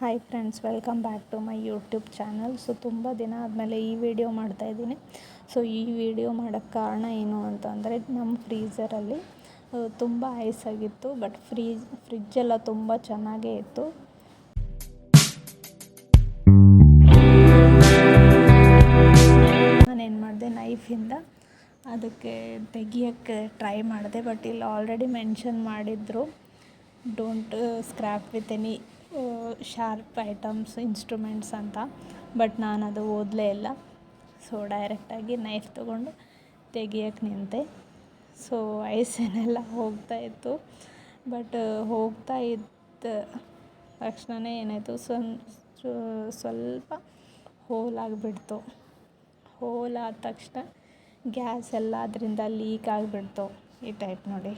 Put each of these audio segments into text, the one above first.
Hi friends welcome back to my YouTube channel so ತುಂಬ ದಿನ ಆದಮೇಲೆ ಈ ವಿಡಿಯೋ ಮಾಡ್ತಾಯಿದ್ದೀನಿ ಸೊ ಈ ವಿಡಿಯೋ ಮಾಡೋಕ್ಕೆ ಕಾರಣ ಏನು ಅಂತಂದರೆ ನಮ್ಮ ಫ್ರೀಝರಲ್ಲಿ ತುಂಬ ಐಸ್ ಆಗಿತ್ತು ಬಟ್ ಫ್ರೀಜ್ ಫ್ರಿಜ್ಜೆಲ್ಲ ತುಂಬ ಚೆನ್ನಾಗೇ ಇತ್ತು. ನಾನೇನು ಮಾಡಿದೆ ನೈಫಿಂದ ಅದಕ್ಕೆ ತೆಗಿಯೋಕ್ಕೆ ಟ್ರೈ ಮಾಡಿದೆ ಬಟ್ ಇಲ್ಲಿ ಆಲ್ರೆಡಿ ಮೆನ್ಷನ್ ಮಾಡಿದ್ರು. Don't scrap with any sharp items instruments ಅಂತ ಬಟ್ ನಾನು ಅದು ಓದಲೇ ಇಲ್ಲ. ಸೊ ಡೈರೆಕ್ಟಾಗಿ ನೈಫ್ ತೊಗೊಂಡು ತೆಗಿಯೋಕ್ಕೆ ನಿಂತೆ. ಸೊ ಐಸೇನೆಲ್ಲ ಹೋಗ್ತಾ ಇತ್ತು. ಬಟ್ ಹೋಗ್ತಾ ಇದ್ದ ತಕ್ಷಣವೇ ಏನಾಯಿತು ಸ್ವಲ್ಪ ಹೋಲ್ ಆಗಿಬಿಡ್ತು. ಹೋಲ್ ಆದ ತಕ್ಷಣ ಗ್ಯಾಸ್ ಎಲ್ಲ ಅದರಿಂದ ಲೀಕ್ ಆಗಿಬಿಡ್ತು, ಈ ಟೈಪ್ ನೋಡಿ.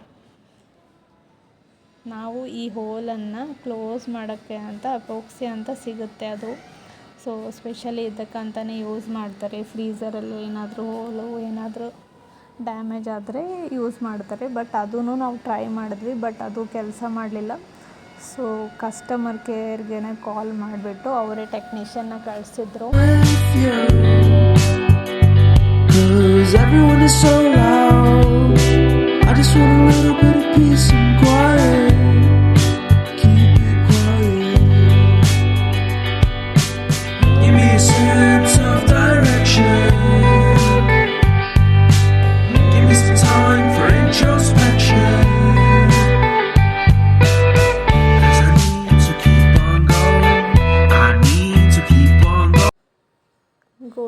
ನಾವು ಈ ಹೋಲನ್ನು ಕ್ಲೋಸ್ ಮಾಡೋಕ್ಕೆ ಅಂತ ಅಪೋಕ್ಸಿ ಅಂತ ಸಿಗುತ್ತೆ ಅದು. ಸೊ ಸ್ಪೆಷಲಿ ಇದಕ್ಕಂತಲೇ ಯೂಸ್ ಮಾಡ್ತಾರೆ. ಫ್ರೀಸರಲ್ಲಿ ಏನಾದರೂ ಹೋಲು, ಏನಾದರೂ ಡ್ಯಾಮೇಜ್ ಆದರೆ ಯೂಸ್ ಮಾಡ್ತಾರೆ. ಬಟ್ ಅದೂ ನಾವು ಟ್ರೈ ಮಾಡಿದ್ವಿ ಬಟ್ ಅದು ಕೆಲಸ ಮಾಡಲಿಲ್ಲ. ಸೊ ಕಸ್ಟಮರ್ ಕೇರ್ಗೆ ಕಾಲ್ ಮಾಡಿಬಿಟ್ಟು ಅವರೇ ಟೆಕ್ನಿಷಿಯನ್ನ ಕಳಿಸಿದ್ರು.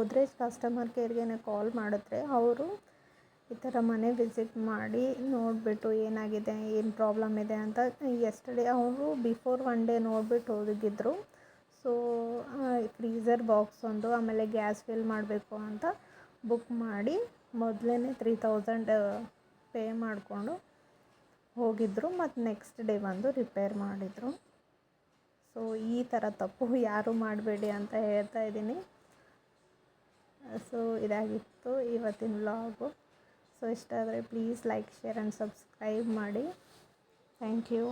ಗೋದ್ರೇಜ್ ಕಸ್ಟಮರ್ ಕೇರ್ಗೆ ಕಾಲ್ ಮಾಡಿದ್ರೆ ಅವರು ಈ ಥರ ಮನೆ ವಿಸಿಟ್ ಮಾಡಿ ನೋಡಿಬಿಟ್ಟು ಏನಾಗಿದೆ, ಏನು ಪ್ರಾಬ್ಲಮ್ ಇದೆ ಅಂತ ಎಸ್ಟರ್ಡೇ ಅವರು ಬಿಫೋರ್ ಒನ್ ಡೇ ನೋಡಿಬಿಟ್ಟು ಹೋಗಿದ್ರು. ಸೊ ಫ್ರೀಝರ್ ಬಾಕ್ಸ್ ಒಂದು, ಆಮೇಲೆ ಗ್ಯಾಸ್ ಫಿಲ್ ಮಾಡಬೇಕು ಅಂತ ಬುಕ್ ಮಾಡಿ ಮೊದಲೇ ತ್ರೀ ತೌಸಂಡ್ ಪೇ ಮಾಡಿಕೊಂಡು ಹೋಗಿದ್ದರು ಮತ್ತು ನೆಕ್ಸ್ಟ್ ಡೇ ಬಂದು ರಿಪೇರ್ ಮಾಡಿದರು. ಸೊ ಈ ಥರ ತಪ್ಪು ಯಾರೂ ಮಾಡಬೇಡಿ ಅಂತ ಹೇಳ್ತಾ ಇದ್ದೀನಿ. ಸೊ, ಇದಾಗಿತ್ತು ಇವತ್ತಿನ ವ್ಲಾಗು ಸೊ ಇಷ್ಟ ಆದರೆ please like share and subscribe ಮಾಡಿ. Thank you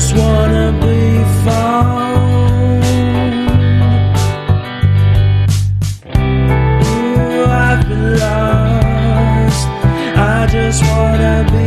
just wanna be found. Ooh, I've been lost. I just wanna be.